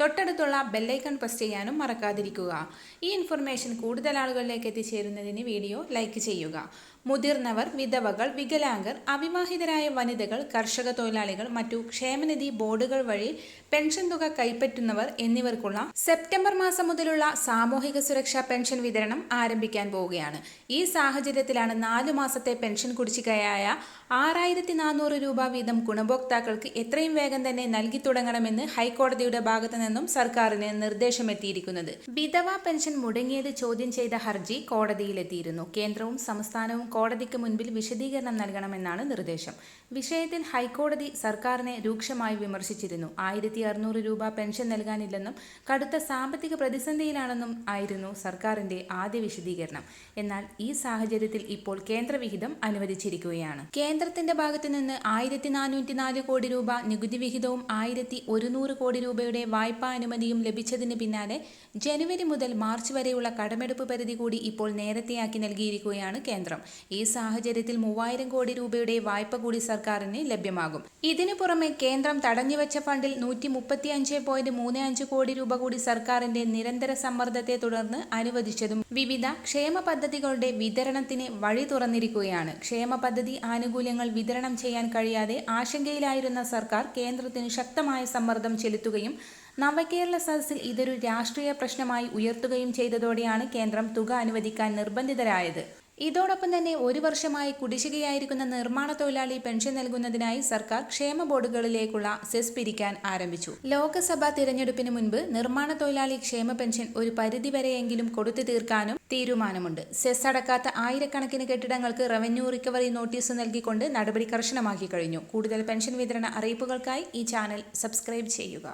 തൊട്ടടുത്തുള്ള bell icon press ചെയ്യാനും മറക്കാതിരിക്കുക. ഈ ഇൻഫർമേഷൻ കൂടുതൽ ആളുകളിലേക്ക് എത്തിച്ചേരുന്നതിന് വീഡിയോ ലൈക്ക് ചെയ്യുക. മുതിർന്നവർ വിധവകൾ വികലാംഗർ അവിവാഹിതരായ വനിതകൾ കർഷക തൊഴിലാളികൾ മറ്റു ക്ഷേമനിധി ബോർഡുകൾ വഴി പെൻഷൻ തുക കൈപ്പറ്റുന്നവർ എന്നിവർക്കുള്ള സെപ്റ്റംബർ മാസം മുതലുള്ള സാമൂഹിക സുരക്ഷാ പെൻഷൻ വിതരണം ആരംഭിക്കാൻ പോവുകയാണ്. ഈ സാഹചര്യത്തിലാണ് നാലു മാസത്തെ പെൻഷൻ കുടിശ്ശികയായ ആറായിരത്തി നാനൂറ് രൂപ വീതം ഗുണഭോക്താക്കൾക്ക് എത്രയും വേഗം തന്നെ നൽകി തുടങ്ങണമെന്ന് ഹൈക്കോടതിയുടെ ഭാഗത്തു നിന്നും സർക്കാരിന് നിർദ്ദേശമെത്തിയിരിക്കുന്നത്. വിധവ പെൻഷൻ മുടങ്ങിയത് ചോദ്യം ചെയ്ത ഹർജി കോടതിയിലെത്തിയിരുന്നു. കേന്ദ്രവും സംസ്ഥാനവും കോടതിക്ക് മുൻപിൽ വിശദീകരണം നൽകണമെന്നാണ് നിർദ്ദേശം. വിഷയത്തിൽ ഹൈക്കോടതി സർക്കാരിനെ രൂക്ഷമായി വിമർശിച്ചിരുന്നു. ആയിരത്തി അറുന്നൂറ് രൂപ പെൻഷൻ നൽകാനില്ലെന്നും കടുത്ത സാമ്പത്തിക പ്രതിസന്ധിയിലാണെന്നും ആയിരുന്നു സർക്കാരിന്റെ ആദ്യ വിശദീകരണം. എന്നാൽ ഈ സാഹചര്യത്തിൽ ഇപ്പോൾ കേന്ദ്രവിഹിതം അനുവദിച്ചിരിക്കുകയാണ്. കേന്ദ്രത്തിന്റെ ഭാഗത്തു നിന്ന് ആയിരത്തി നാനൂറ്റി നാല് കോടി രൂപ നികുതി വിഹിതവും ആയിരത്തി ഒരുന്നൂറ് കോടി രൂപയുടെ വായ്പാ അനുമതിയും ലഭിച്ചതിന് പിന്നാലെ ജനുവരി മുതൽ മാർച്ച് വരെയുള്ള കടമെടുപ്പ് പരിധി കൂടി ഇപ്പോൾ നേരത്തെയാക്കി നൽകിയിരിക്കുകയാണ് കേന്ദ്രം. ഈ സാഹചര്യത്തിൽ മൂവായിരം കോടി രൂപയുടെ വായ്പ കൂടി സർക്കാരിന് ലഭ്യമാകും. ഇതിനു പുറമെ കേന്ദ്രം തടഞ്ഞുവച്ച ഫണ്ടിൽ നൂറ്റി മുപ്പത്തി അഞ്ച് പോയിന്റ് മൂന്ന് അഞ്ച് കോടി രൂപ കൂടി സർക്കാരിന്റെ നിരന്തര സമ്മർദ്ദത്തെ തുടർന്ന് അനുവദിച്ചതും വിവിധ ക്ഷേമ പദ്ധതികളുടെ വിതരണത്തിന് വഴി തുറന്നിരിക്കുകയാണ്. ക്ഷേമ പദ്ധതി ആനുകൂല്യങ്ങൾ വിതരണം ചെയ്യാൻ കഴിയാതെ ആശങ്കയിലായിരുന്ന സർക്കാർ കേന്ദ്രത്തിന് ശക്തമായ സമ്മർദ്ദം ചെലുത്തുകയും നവകേരള സദസ്സിൽ ഇതൊരു രാഷ്ട്രീയ പ്രശ്നമായി ഉയർത്തുകയും ചെയ്തതോടെയാണ് കേന്ദ്രം തുക അനുവദിക്കാൻ നിർബന്ധിതരായത്. ഇതോടൊപ്പം തന്നെ ഒരു വർഷമായി കുടിശ്ശികയായിരിക്കുന്ന നിർമ്മാണ തൊഴിലാളി പെൻഷൻ നൽകുന്നതിനായി സർക്കാർ ക്ഷേമ ബോർഡുകളിലേക്കുള്ള സെസ് പിരിക്കാൻ ആരംഭിച്ചു. ലോക്സഭാ തിരഞ്ഞെടുപ്പിന് മുൻപ് നിർമ്മാണ തൊഴിലാളി ക്ഷേമ പെൻഷൻ ഒരു പരിധിവരെയെങ്കിലും കൊടുത്തു തീർക്കാനും തീരുമാനമുണ്ട്. സെസ് അടക്കാത്ത ആയിരക്കണക്കിന് കെട്ടിടങ്ങൾക്ക് റവന്യൂ റിക്കവറി നോട്ടീസ് നൽകിക്കൊണ്ട് നടപടി കർശനമാക്കി കഴിഞ്ഞു. കൂടുതൽ പെൻഷൻ വിതരണ അറിയിപ്പുകൾക്കായി ഈ ചാനൽ സബ്സ്ക്രൈബ് ചെയ്യുക.